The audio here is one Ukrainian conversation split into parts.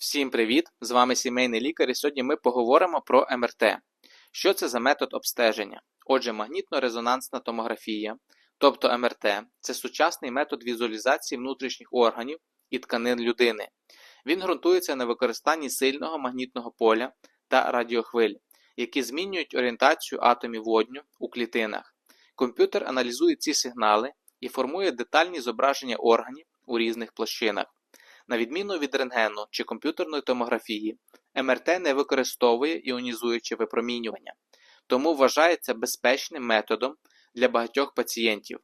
Всім привіт! З вами сімейний лікар і сьогодні ми поговоримо про МРТ. Що це за метод обстеження? Отже, магнітно-резонансна томографія, тобто МРТ, це сучасний метод візуалізації внутрішніх органів і тканин людини. Він ґрунтується на використанні сильного магнітного поля та радіохвиль, які змінюють орієнтацію атомів водню у клітинах. Комп'ютер аналізує ці сигнали і формує детальні зображення органів у різних площинах. На відміну від рентгену чи комп'ютерної томографії, МРТ не використовує іонізуюче випромінювання, тому вважається безпечним методом для багатьох пацієнтів.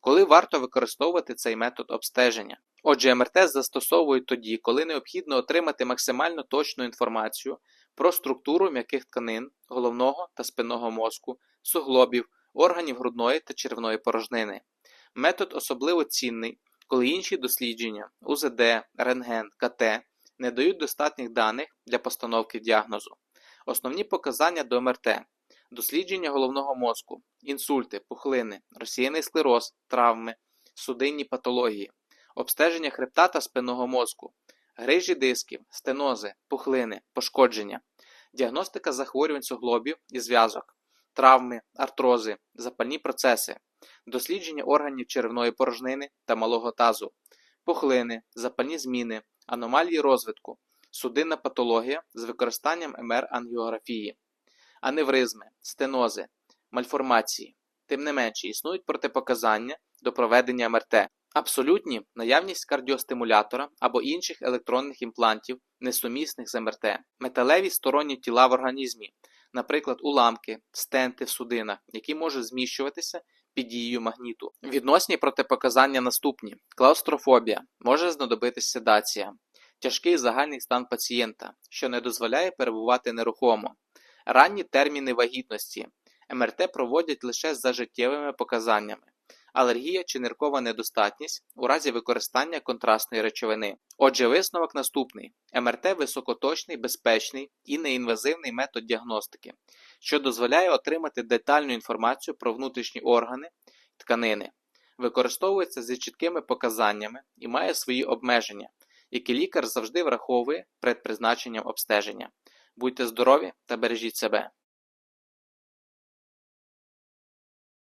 Коли варто використовувати цей метод обстеження? Отже, МРТ застосовують тоді, коли необхідно отримати максимально точну інформацію про структуру м'яких тканин головного та спинного мозку, суглобів, органів грудної та червної порожнини. Метод особливо цінний, коли інші дослідження УЗД, рентген, КТ не дають достатніх даних для постановки діагнозу. Основні показання до МРТ: дослідження головного мозку, інсульти, пухлини, розсіяний склероз, травми, судинні патології, обстеження хребта та спинного мозку, грижі дисків, стенози, пухлини, пошкодження, діагностика захворювань суглобів і зв'язок, травми, артрози, запальні процеси, дослідження органів черевної порожнини та малого тазу, пухлини, запальні зміни, аномалії розвитку, судинна патологія з використанням МР-ангіографії, аневризми, стенози, мальформації. Тим не менше, існують протипоказання до проведення МРТ. Абсолютні наявність кардіостимулятора або інших електронних імплантів, несумісних з МРТ, металеві сторонні тіла в організмі, наприклад, уламки, стенти в судинах, які можуть зміщуватися під дією магніту. Відносні протипоказання наступні: клаустрофобія, може знадобитись седація, тяжкий загальний стан пацієнта, що не дозволяє перебувати нерухомо, ранні терміни вагітності. МРТ проводять лише за життєвими показаннями. Алергія чи ниркова недостатність у разі використання контрастної речовини. Отже, висновок наступний: МРТ високоточний, безпечний і неінвазивний метод діагностики, що дозволяє отримати детальну інформацію про внутрішні органи тканини, використовується зі чіткими показаннями і має свої обмеження, які лікар завжди враховує перед призначенням обстеження. Будьте здорові та бережіть себе!